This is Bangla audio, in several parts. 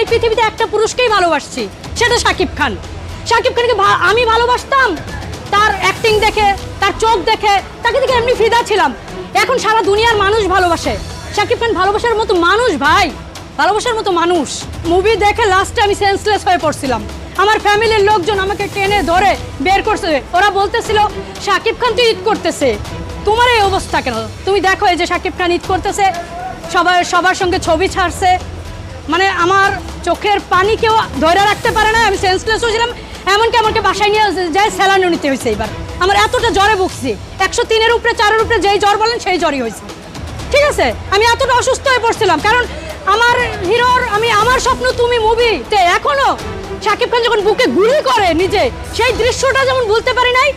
এই পৃথিবীতে একটা পুরুষকেই ভালোবাসছি, সেটা শাকিব খান। শাকিব খানকে আমি ভালোবাসতাম, তার অ্যাক্টিং দেখে, তার চোখ দেখে, তাকে দেখে এমনি ফিদা ছিলাম। এখন সারা দুনিয়ার মানুষ ভালোবাসে। শাকিব খান ভালোবাসার মতো মানুষ, ভাই। ভালোবাসার মতো মানুষ। মুভি দেখে লাস্টে আমি সেন্সলেস হয়ে পড়ছিলাম। আমার ফ্যামিলির লোকজন আমাকে টেনে ধরে বের করছে। ওরা বলতেছিল, শাকিব খান তো ঈদ করতেছে। তোমার এই অবস্থা কেন? তুমি দেখো এই যে শাকিব খান ঈদ করতেছে, সবার সবার সঙ্গে ছবি ছাড়ছে মানে আমার চোখের পানি কেউ ধরে রাখতে পারে না, আমি সেন্সলেস হয়েছিলাম এমনকি আমাকে বাসায় নিয়ে যায় স্যালানো নিতে হয়েছে এবার। আমার এতটা জ্বরে ভুগছি, একশো তিনের উপরে, চারের উপরে যেই জ্বর বলেন সেই জ্বরই হয়েছে। ঠিক আছে? আমি এতটা অসুস্থ হয়ে পড়ছিলাম, কারণ আমার হিরোর, আমি আমার স্বপ্ন তুমি মুভিতে এখনও শাকিব খান যখন বুকে গুলি করে নিজে, সেই দৃশ্যটা যেমন ভুলতে পারি নাই,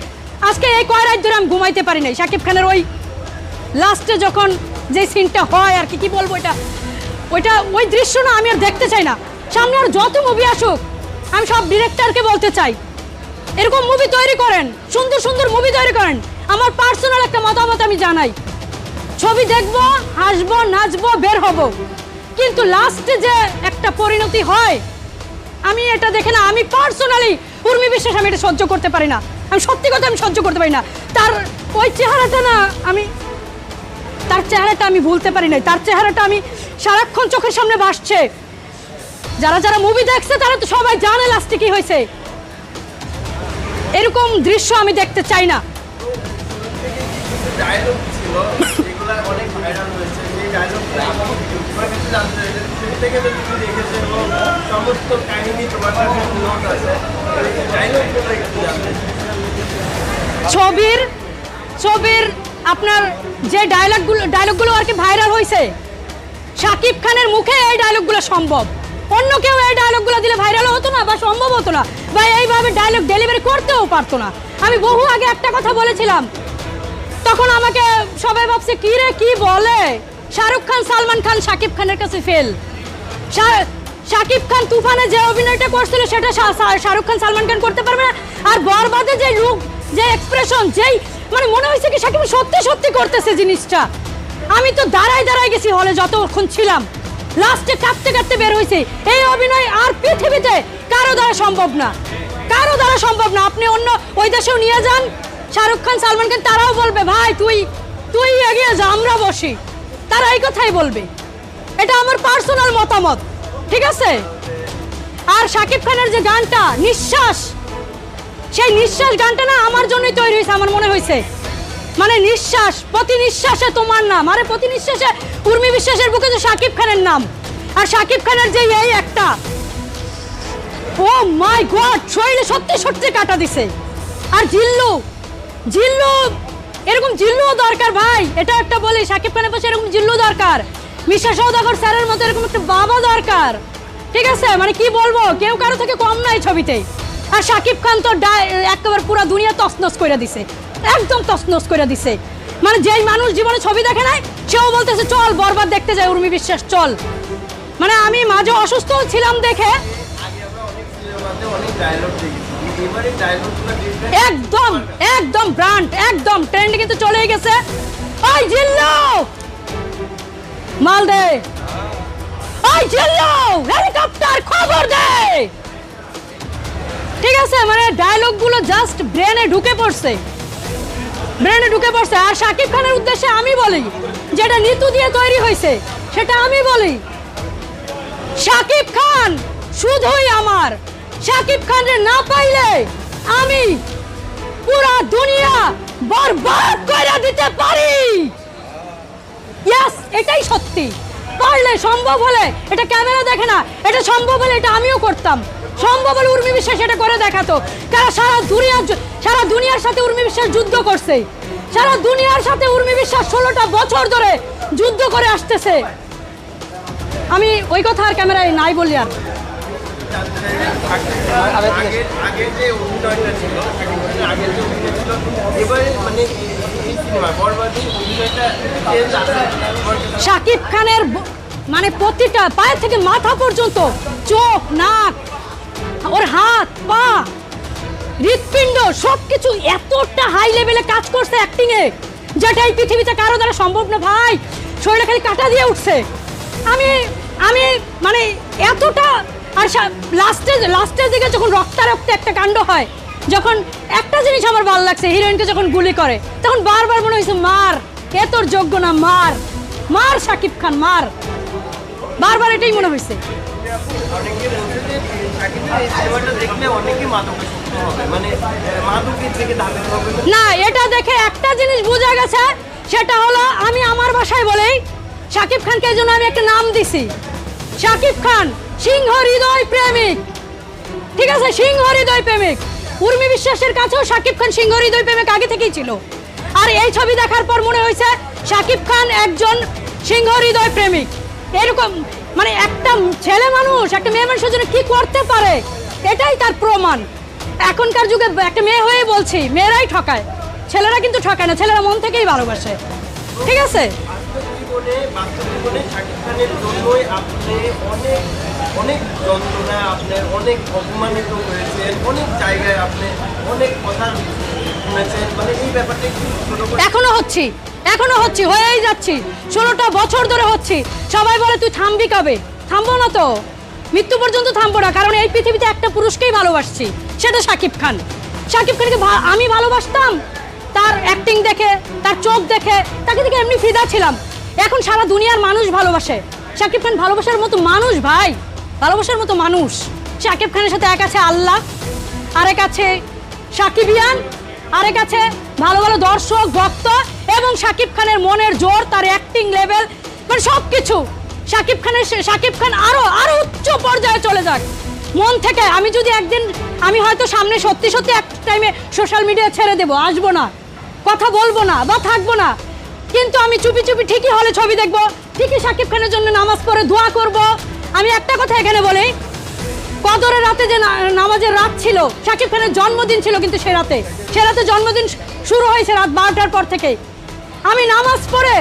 আজকে এই কয় রাত ধরে আমি ঘুমাইতে পারি নাই। শাকিব খানের ওই লাস্টে যখন যে সিনটা হয় আর কি কি বলব এটা? ওইটা, ওই দৃশ্য না আমি আর দেখতে চাই না। সামনে আর যত মুভি আসুক, আমি সব ডিরেক্টরকে বলতে চাই। এরকম মুভি তৈরি করেন, সুন্দর সুন্দর মুভি তৈরি করেন, আমার পার্সোনাল একটা মতামত আমি জানাই। ছবি দেখব, হাসবো, নাচবো, বের হব। কিন্তু লাস্টে যে একটা পরিণতি হয়, আমি এটা দেখে না, আমি পার্সোনালি উর্মি বিশ্বাস আমি এটা সহ্য করতে পারি না। আমি সত্যি কথা আমি সহ্য করতে পারি না। তার ওই চেহারাটা না আমি, তার চেহারাটা আমি ভুলতে পারি নাই। তার চেহারাটা আমি সারাক্ষণ চোখের সামনে ভাসছে। যারা যারা মুভি দেখছে তারা তো সবাই জানে লাস্টে কি হয়েছে। এরকম দৃশ্য আমি দেখতে চাই না। ছবির ছবির আপনার যে ডায়লগগুলো ডায়লগগুলো আর কি ভাইরাল হয়েছে শাকিব খানের মুখে এই ডায়লগগুলো সম্ভব। অন্য কেউ এই ডায়লগগুলো দিলে ভাইরাল হতো না বা সম্ভব হতো না বা এইভাবে ডায়লগ ডেলিভারি করতেও পারতো না। আমি বহু আগে একটা কথা বলেছিলাম। তখন আমাকে সবাই ভাবছে, কি রে, কি বলে? শাহরুখ খান, সালমান খান, শাকিব খানের কাছে ফেল শাকিব খান তুফানে যে অভিনয়টা করছিল, সেটা শাহরুখ খান, সালমান খান করতে পারবে না। আর বরবাদে যে লুক যে এক্সপ্রেশন যেই মানে মনে হয়েছে কি শাকিব সত্যি সত্যি করতেছে জিনিসটা। আমি তো দাঁড়ায় দাঁড়ায় গেছি হলে যতক্ষণ ছিলাম। লাস্টে কাঁপতে কাঁপতে বের হয়েছে। এই অভিনয় আর পৃথিবীতে কারও দ্বারা সম্ভব না। কারও দ্বারা সম্ভব না। আপনি অন্য ওই দেশেও নিয়ে যান। শাহরুখ খান, সালমান খান, তারাও বলবে, ভাই, তুই তুই এগিয়ে যা, আমরা বসি। তারা এই কথাই বলবে। এটা আমার পার্সোনাল মতামত। ঠিক আছে? আর শাকিব খানের যে গানটা, নিঃশ্বাস। সেই নিঃশ্বাস গানটা না আমার জন্যই তৈরি হয়েছে, আমার মনে হয়েছে। মানে নিঃশ্বাস, প্রতি নিঃশ্বাসে তোমার নাম। আরে প্রতি নিঃশ্বাসে উর্মি বিশ্বাসের বুকে যে শাকিব খানের নাম। আর শাকিব খানের যে এই একটা, ও মাই গড, শরীরে সত্যি সত্যি কাটা দিছে। আর জিল্লু জিল্লু, এরকম জিল্লুও দরকার ভাই। এটা একটা বলি, সাকিব খানের পাশে এরকম জিল্লু দরকার। মিশা সৌদাগর স্যারের মতো এরকম একটা বাবা দরকার। ঠিক আছে? মানে কি বলব? কেউ কারও থেকে কম নাই ছবিতে। আর সাকিব খান তো একেবারে পুরো দুনিয়া তছনছ করে দিছে। একদম তছনছ করে দিছে। মানে যেই মানুষ জীবনে ছবি দেখে নাই, সেও বলতেছে, চল, বরবাদ দেখতে যাই, উর্মি বিশ্বাস, চল। মানে আমি মাঝে অসুস্থ ছিলাম দেখে ডায়লগগুলো একদম একদম ব্র্যান্ড একদম, ট্রেন্ড কিন্তু চলেই গেছে। ওই জিল্লু! মাল দে। ওই জিল্লু! হেলিকপ্টার খবর দে! ঠিক আছে মানে ডায়লগগুলো জাস্ট ব্রেনে ঢুকে পড়ছে। ব্রেনে ঢুকে পড়ছে। আর শাকিব খানের উদ্দেশ্যে আমি বলি, যেটা নিতু দিয়ে তৈরি হয়েছে, সেটা আমি বলি শাকিব খান শুধুই আমার। শাকিব খানরে না পাইলে আমি পুরা দুনিয়া বরবাদ করে দিতে পারি। ইয়াস এটাই সত্যি। পারলে সম্ভব হলে এটা ক্যামেরা দেখে না, এটা সম্ভব হলে এটা আমিও করতাম। সম্ভব হলে উর্মি বিশ্বাস এটা করে দেখাতো। কারণ সারা দুনিয়ার সারা দুনিয়ার সাথে উর্মি বিশ্বাস যুদ্ধ করছে। সারা দুনিয়ার সাথে উর্মি বিশ্বাস ষোলোটা বছর ধরে যুদ্ধ করে আসতেছে। আমি ওই কথা আর ক্যামেরায় নাই বলি আর। শাকিব খানের মানে প্রতিটা পায়ের থেকে মাথা পর্যন্ত চোখ, নাক, ওর হাত, পা হৃৎপিণ্ড, সবকিছু এতটা হাই লেভেলে কাজ করছে অ্যাক্টিং এ, যেটা এই পৃথিবীতে কারও দ্বারা সম্ভব না ভাই। শরীরে খালি কাটা দিয়ে উঠছে। আমি আমি মানে এতটা, আর লাস্টে লাস্টের দিকে যখন রক্তারক্তে একটা কাণ্ড হয়, যখন একটা জিনিস আমার ভালো লাগছে হিরোইনকে যখন গুলি করে, তখন বারবার মনে হয়েছে, মার, এ তোর যোগ্য না, মার মার শাকিব খান, মার। বারবার এটাই মনে হয়েছে। না, এটা দেখে একটা জিনিস বোঝা গেছে, সেটা হলো আমি আমার ভাষায় বলেই শাকিব খানকে এই জন্য আমি একটা নাম দিছি। শাকিব খান, সিংহ হৃদয় প্রেমিক। ঠিক আছে, সিংহ হৃদয় প্রেমিক। উর্মি বিশ্বাসের কাছেও শাকিব খান সিংহ হৃদয় প্রেমিক আগে থেকেই ছিল। আর এই ছবি দেখার পর মনে হয়েছে, শাকিব খান একজন সিংহ হৃদয় প্রেমিক। এরকম মানে একটা ছেলে মানুষ, একটা মেয়ে মানুষের জন্য কি করতে পারে? এটাই তার প্রমাণ। এখনকার যুগে একটা মেয়ে হয়ে বলছি, মেয়েরাই ঠকায়। ছেলেরা কিন্তু ঠকায় না, ছেলেরা মন থেকেই ভালোবাসে। ঠিক আছে? এখনও হচ্ছি। এখনও হচ্ছি, হয়েই যাচ্ছি। ষোলোটা বছর ধরে হচ্ছি। সবাই বলে, তুই থামবি কবে? থামবো না তো। মৃত্যু পর্যন্ত থামবো না, কারণ এই পৃথিবীতে একটা পুরুষকেই ভালোবাসছি, সেটা শাকিব খান। শাকিব খানকে আমি ভালোবাসতাম। তার অ্যাক্টিং দেখে, তার চোখ দেখে, তাকে দেখে এমনি ফিদা ছিলাম। এখন সারা দুনিয়ার মানুষ ভালোবাসে। শাকিব খান ভালোবাসার মতো মানুষ, ভাই। ভালোবাসার মতো মানুষ। শাকিব খানের সাথে এক আছে আল্লাহ, আরেক আছে সাকিবিয়ান, আরেক আছে ভালো ভালো দর্শক, ভক্ত। এবং শাকিব খানের মনের জোর, তার অ্যাক্টিং লেভেল মানে সব কিছু শাকিব খানের শাকিব খান আরও আরও উচ্চ পর্যায়ে চলে যাক। মন থেকে আমি যদি একদিন আমি হয়তো সামনে সত্যি সত্যি এক টাইমে সোশ্যাল মিডিয়া ছেড়ে দেবো, আসব না। কথা বলব না বা থাকব না। কিন্তু আমি চুপি চুপি ঠিকই হলে ছবি দেখব, ঠিকই শাকিব খানের জন্য নামাজ পড়ে দোয়া করব। আমি একটা কথা এখানে বলি, কদরের রাতে যে নামাজের রাত ছিল, শাকিব খানের জন্মদিন ছিল কিন্তু সে রাতে। সে রাতে জন্মদিন শুরু হয়েছে রাত বারোটার পর থেকে আমি নামাজ পড়ে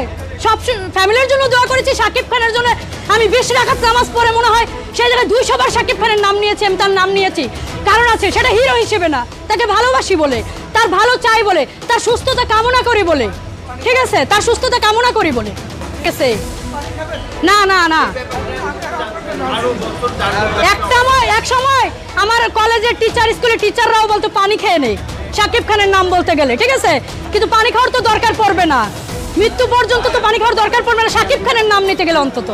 সব ফ্যামিলির জন্য দোয়া করেছি শাকিব খানের জন্য। আমি বিশ রাখাত নামাজ পড়ে মনে হয় সেই জায়গায় দুইশো বার শাকিব খানের নাম নিয়েছি, আমি তার নাম নিয়েছি। কারণ আছে, সেটা হিরো হিসেবে না, তাকে ভালোবাসি বলে, তার ভালো চাই বলে, তার সুস্থতা কামনা করি বলে। ঠিক আছে? তার সুস্থতা কামনা করি বলে। ঠিক আছে? না না না। একটা এক সময় আমার কলেজের টিচার স্কুলের টিচাররাও বলতো, পানি খেয়ে নেই শাকিব খানের নাম বলতে গেলে, ঠিক আছে? কিন্তু পানি খাওয়ার তো দরকার পড়বে না। মৃত্যু পর্যন্ত তো পানি খাওয়ার দরকার পড়বে না, শাকিব খানের নাম নিতে গেলে অন্তত।